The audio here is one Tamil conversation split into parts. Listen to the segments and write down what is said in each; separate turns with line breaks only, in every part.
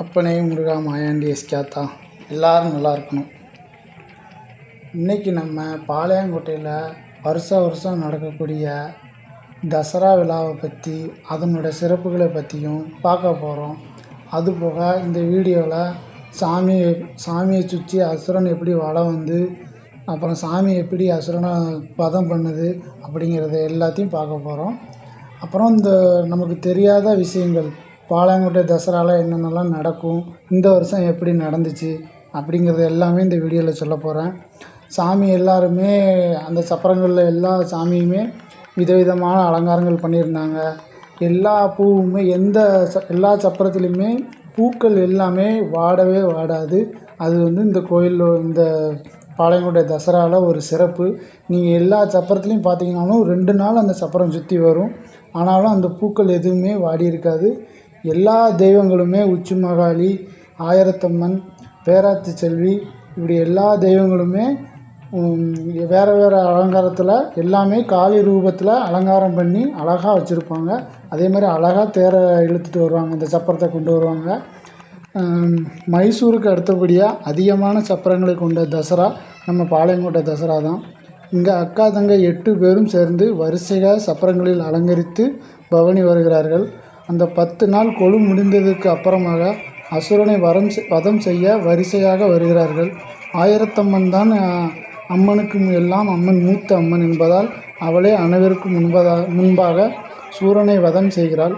அப்பனே முருகா மாயாண்டி எஸ்காத்தா எல்லோரும் நல்லா இருக்கணும். இன்றைக்கி நம்ம பாளையங்கோட்டையில் வருஷம் வருஷம் நடக்கக்கூடிய தசரா விழாவை பற்றி அதனோட சிறப்புகளை பற்றியும் பார்க்க போகிறோம் அதுபோக இந்த வீடியோவில் சாமி சாமியை சுற்றி அசுரன் எப்படி வலம் வந்து அப்புறம் சாமி எப்படி அசுரனை பதம் பண்ணுது அப்படிங்கிறத எல்லாத்தையும் பார்க்க போகிறோம் அப்புறம் இந்த நமக்கு தெரியாத விஷயங்கள் பாளையங்கோட்டை தசராவில் என்னென்னலாம் நடக்கும் இந்த வருஷம் எப்படி நடந்துச்சு அப்படிங்கிறது எல்லாமே இந்த வீடியோவில் சொல்ல போகிறேன் சாமி எல்லாருமே அந்த சப்பரங்களில் எல்லா சாமியுமே விதவிதமான அலங்காரங்கள் பண்ணியிருந்தாங்க. எல்லா பூவுமே எந்த ச எல்லா சப்பரத்துலேயுமே பூக்கள் எல்லாமே வாடவே வாடாது. அது வந்து இந்த கோயிலில் இந்த பாளையங்கோட்டை தசராவில் ஒரு சிறப்பு. நீங்கள் எல்லா சப்பரத்துலேயும் பார்த்தீங்கன்னாலும் ரெண்டு நாள் அந்த சப்பரம் சுற்றி வரும். ஆனாலும் அந்த பூக்கள் எதுவுமே வாடி இருக்காது. எல்லா தெய்வங்களுமே உச்சி மகாளி ஆயிரத்தம்மன் பேராத்தி செல்வி இப்படி எல்லா தெய்வங்களுமே வேறு வேறு அலங்காரத்தில் எல்லாமே காளி ரூபத்தில் அலங்காரம் பண்ணி அழகாக வச்சுருப்பாங்க. அதே மாதிரி அழகாக தேரை இழுத்துட்டு வருவாங்க இந்த சப்பரத்தை கொண்டு வருவாங்க. மைசூருக்கு அடுத்தபடியாக அதிகமான சப்பரங்களை கொண்ட தசரா நம்ம பாளையங்கோட்டை தசரா தான். இங்கே அக்கா தங்கை எட்டு பேரும் சேர்ந்து வரிசையாக சப்பரங்களில் அலங்கரித்து பவனி வருகிறார்கள். அந்த பத்து நாள் கொழு முடிந்ததுக்கு அப்புறமாக அசுரனை வரம் வதம் செய்ய வரிசையாக வருகிறார்கள். ஆயிரத்தம்மன் தான் அம்மனுக்கு எல்லாம் அம்மன் மூத்த அம்மன் என்பதால் அவளே அனைவருக்கும் முன்பதாக முன்பாக சூரனை வதம் செய்கிறாள்.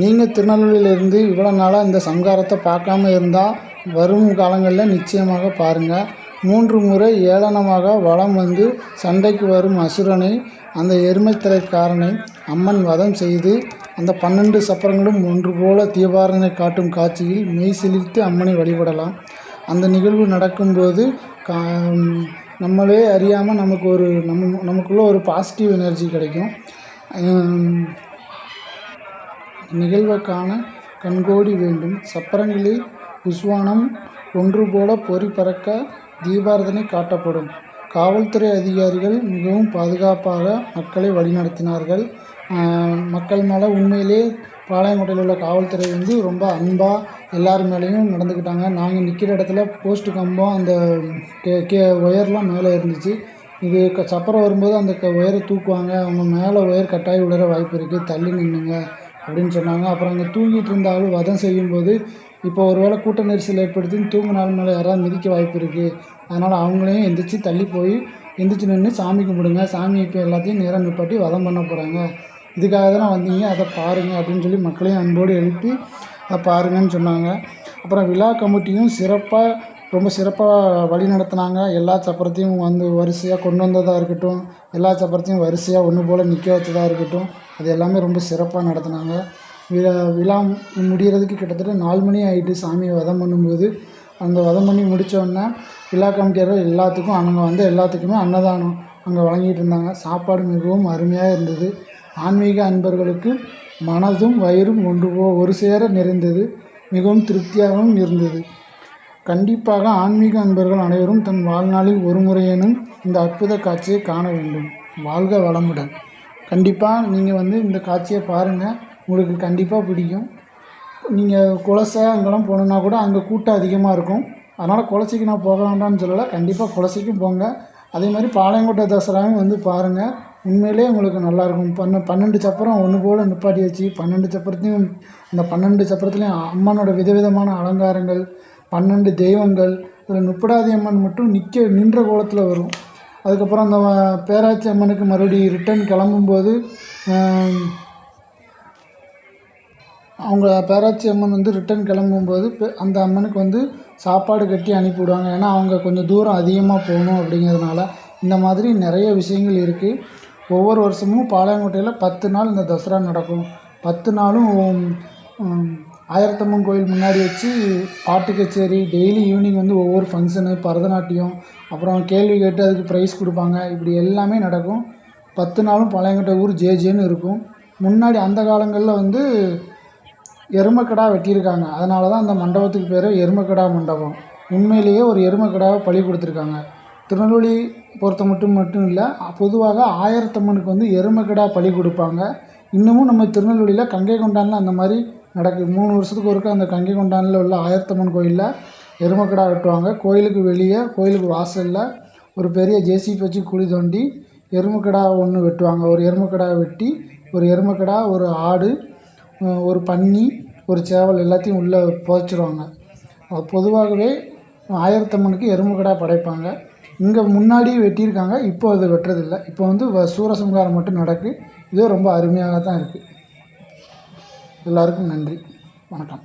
நீங்கள் திருநெல்வேலியிலேருந்து இவ்வளோ நாளாக இந்த சங்காரத்தை பார்க்காம இருந்தால் வரும் காலங்களில் நிச்சயமாக பாருங்கள் மூன்று முறை ஏளனமாக வலம் வந்து சண்டைக்கு வரும் அசுரனை அந்த எருமைத்தலைக்காரனை அம்மன் வதம் செய்து அந்த பன்னெண்டு சப்பரங்களும் ஒன்று போல தீபாரனை காட்டும் காட்சியில் மெய் சிலிர்த்து அம்மனை வழிபடலாம். அந்த நிகழ்வு நடக்கும்போது கா நம்மளே அறியாமல் நமக்கு ஒரு நம் நமக்குள்ளே ஒரு பாசிட்டிவ் எனர்ஜி கிடைக்கும். நிகழ்வை காண கண்கோடி வேண்டும். சப்பரங்களில் புஸ்வானம் ஒன்று போல பொறி பறக்க தீபாரதனை காட்டப்படும். காவல்துறை அதிகாரிகள் மிகவும் பாதுகாப்பாக மக்களை வழிநடத்தினார்கள். மக்கள் மேலே உண்மையிலே பாளையங்கோட்டையில் உள்ள காவல்துறை வந்து ரொம்ப அன்பாக எல்லார் மேலேயும் நடந்துக்கிட்டாங்க. நாங்கள் நிற்கிற இடத்துல போஸ்ட் கம்பம் அந்த கே கே ஒயர்லாம் மேலே இருந்துச்சு. இது க சப்பரம் வரும்போது அந்த க ஒயரை தூக்குவாங்க. அவங்க மேலே ஒயர் கட்டாயி விழுற வாய்ப்பு இருக்குது தள்ளி நின்றுங்க அப்படின்னு சொன்னாங்க. அப்புறம் அங்கே தூங்கிட்டு இருந்தாலும் வதம் செய்யும்போது இப்போ ஒருவேளை கூட்ட நெரிசல் ஏற்படுத்தி தூங்கினாலும் மேலே யாராவது மிதிக்க வாய்ப்பு இருக்குது அதனால் அவங்களையும் எந்திரிச்சு தள்ளி போய் எந்திரிச்சு நின்று சாமி கும்பிடுங்க. சாமி இப்போ எல்லாத்தையும் நேரம் நிப்பாட்டி வதம் பண்ண போகிறாங்க இதுக்காக தான் வந்தீங்க அதை பாருங்கள் அப்படின்னு சொல்லி மக்களையும் அன்போடு எழுப்பி அதை பாருங்கன்னு சொன்னாங்க. அப்புறம் விழா கமிட்டியும் சிறப்பாக ரொம்ப சிறப்பாக வழி நடத்தினாங்க. எல்லா சப்பரத்தையும் வந்து வரிசையாக கொண்டு வந்ததாக இருக்கட்டும் எல்லா சப்பரத்தையும் வரிசையாக ஒன்று போல் நிற்க வச்சதாக இருக்கட்டும் அது எல்லாமே ரொம்ப சிறப்பாக நடத்தினாங்க. விழா விழா முடிகிறதுக்கு கிட்டத்தட்ட நாலு மணி ஆகிட்டு சாமியை வதம் பண்ணும்போது. அந்த வதம் பண்ணி முடித்தோடனே விழா கமிட்டியாளர் எல்லாத்துக்கும் அங்கே வந்து எல்லாத்துக்குமே அன்னதானம் அங்கே வழங்கிட்டு இருந்தாங்க. சாப்பாடு மிகவும் அருமையாக இருந்தது. ஆன்மீக அன்பர்களுக்கு மனதும் வயிறும் ஒன்று போ ஒரு சேர நிறைந்தது. மிகவும் திருப்தியாகவும் இருந்தது. கண்டிப்பாக ஆன்மீக அன்பர்கள் அனைவரும் தன் வாழ்நாளில் ஒரு முறையேனும் இந்த அற்புத காட்சியை காண வேண்டும். வாழ்க வளமுடன். கண்டிப்பாக நீங்கள் வந்து இந்த காட்சியை பாருங்கள் உங்களுக்கு கண்டிப்பாக பிடிக்கும். நீங்கள் குலசை அங்கெல்லாம் போகணுன்னா கூட அங்கே கூட்டம் அதிகமாக இருக்கும். அதனால் குலசைக்கு நான் போக வேண்டாம்னு சொல்லலை. கண்டிப்பாக குலசைக்கும் போங்க. அதே மாதிரி பாளையங்கோட்டை தசராவும் வந்து பாருங்கள் உண்மையிலே உங்களுக்கு நல்லாயிருக்கும் பன்ன பன்னெண்டு சப்பரம் ஒன்று போல் நிப்பாட்டி வச்சு பன்னெண்டு சப்பரத்தையும் அந்த பன்னெண்டு சப்பரத்துலேயும் அம்மனோட விதவிதமான அலங்காரங்கள் பன்னெண்டு தெய்வங்கள் இதில் முப்படாதி அம்மன் மட்டும் நிற்க நின்ற கோலத்தில் வரும். அதுக்கப்புறம் அந்த பேராட்சி அம்மனுக்கு மறுபடியும் ரிட்டன் கிளம்பும்போது அவங்க பேராட்சி அம்மன் வந்து ரிட்டன் கிளம்பும்போது அந்த அம்மனுக்கு வந்து சாப்பாடு கட்டி அனுப்பிவிடுவாங்க. ஏன்னா அவங்க கொஞ்சம் தூரம் அதிகமாக போகணும் அப்படிங்கிறதுனால இந்த மாதிரி நிறைய விஷயங்கள் இருக்குது ஒவ்வொரு வருஷமும் பாளையங்கோட்டையில் பத்து நாள் இந்த தசரா நடக்கும். பத்து நாளும் ஆயிரத்தம்மன் கோயில் முன்னாடி வச்சு பாட்டு கச்சேரி டெய்லி ஈவினிங் வந்து ஒவ்வொரு ஃபங்க்ஷனு பரதநாட்டியம் அப்புறம் கேள்வி கேட்டு அதுக்கு ப்ரைஸ் கொடுப்பாங்க. இப்படி எல்லாமே நடக்கும். பத்து நாளும் பாளையங்கோட்டை ஊர் ஜேஜேன்னு இருக்கும். முன்னாடி அந்த காலங்களில் வந்து எருமைக்கடா வெட்டியிருக்காங்க. அதனால தான் அந்த மண்டபத்துக்கு பேர் எருமைக்கடா மண்டபம். உண்மையிலேயே ஒரு எருமைக்கடாவை பழி கொடுத்துருக்காங்க. திருநெல்வேலி பொறுத்த மட்டும் மட்டும் இல்லை பொதுவாக ஆயிரத்தம்மனுக்கு வந்து எருமைக்கடா பலி கொடுப்பாங்க. இன்னமும் நம்ம திருநெல்வேலியில் கங்கை கொண்டானில் அந்த மாதிரி நடக்குது மூணு வருஷத்துக்கு ஒருக்கா அந்த கங்கை கொண்டானில் உள்ள ஆயிரத்தம்மன் கோயிலில் எருமக்கடா வெட்டுவாங்க. கோயிலுக்கு வெளியே கோயிலுக்கு வாசலில் ஒரு பெரிய ஜேசிபி வச்சு குழி தோண்டி எருமக்கடா ஒன்று வெட்டுவாங்க. ஒரு எருமக்கடா வெட்டி ஒரு எருமக்கடா ஒரு ஆடு ஒரு பன்னி ஒரு சேவல் எல்லாத்தையும் உள்ளே புதைச்சிருவாங்க. பொதுவாகவே ஆயிரத்தம்மனுக்கு எருமைக்கிடா படைப்பாங்க. இங்கே முன்னாடியே வெட்டியிருக்காங்க இப்போ அது வெட்டுறதில்ல. இப்போ வந்து வ- மட்டும் நடக்கு. இதுவும் ரொம்ப அருமையாக தான் இருக்குது எல்லாருக்கும் நன்றி. வணக்கம்.